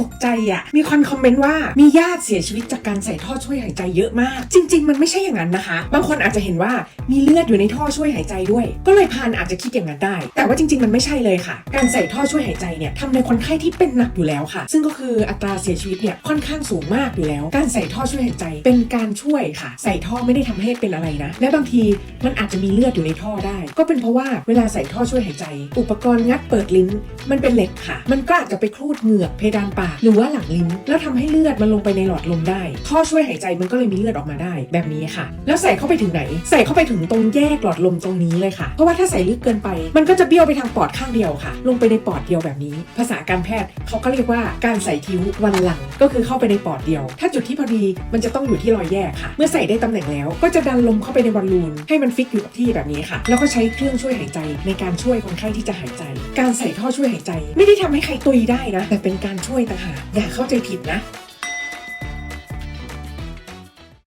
ตกใจอะมีคนคอมเมนต์ว่ามีญาติเสียชีวิตจากการใส่ท่อช่วยหายใจเยอะมาก จริง ๆ มันไม่ใช่อย่างนั้นนะคะ บางคนอาจจะเห็นว่ามีเลือดอยู่ในท่อช่วยหายใจด้วย ก็เลยพานอาจจะคิดอย่างนั้นได้ แต่ว่าจริง ๆ มันไม่ใช่เลยค่ะ การใส่ท่อช่วยหายใจเนี่ยทำในคนไข้ที่เป็นหนักอยู่แล้วค่ะ ซึ่งก็คืออัตราเสียชีวิตเนี่ยค่อนข้างสูงมากอยู่แล้ว การใส่ท่อช่วยหายใจ เป็นการช่วยค่ะ ใส่ท่อไม่ได้ทำให้เป็นอะไรนะ และบางทีมันอาจจะมีเลือดอยู่ในท่อได้ ก็เป็นเพราะว่าเวลาใส่ท่อช่วยหายใจ อุปกรณ์งัดเปิดลิ้น มันเป็นเหล็กค่ะ มันก็อาจจะไปครูดเหงือกเพดานปากหรือว่าหลังลิ้นแล้วทำให้เลือดมันลงไปในหลอดลมได้ท่อช่วยหายใจมันก็เลยมีเลือดออกมาได้แบบนี้ค่ะ แล้วใส่เข้าไปถึงไหน ใส่เข้าไปถึงตรงแยกหลอดลมตรงนี้เลยค่ะ เพราะว่าถ้าใส่ลึกเกินไป มันก็จะเบี้ยวไปทางปอดข้างเดียวค่ะ ลงไปในปอดเดียวแบบนี้ ภาษาการแพทย์เขาก็เรียกว่าการใส่คิ้ววันหลังก็คือเข้าไปในปอดเดียว ถ้าจุดที่พอดีมันจะต้องอยู่ที่รอยแยกค่ะ เมื่อใส่ได้ตำแหน่งแล้วก็จะดันลมเข้าไปในบอลลูนให้มันฟิกอยู่กับที่แบบนี้ค่ะ แล้วก็ใช้เครื่องช่วยหายใจในการช่วยคนไข้ที่จะหายใจ การใส่ท่อช่วยหายใจ ไม่ได้ทำให้ใครตุยได้นะ แต่เป็นการช่วยต่างอย่าเข้าใจผิดนะ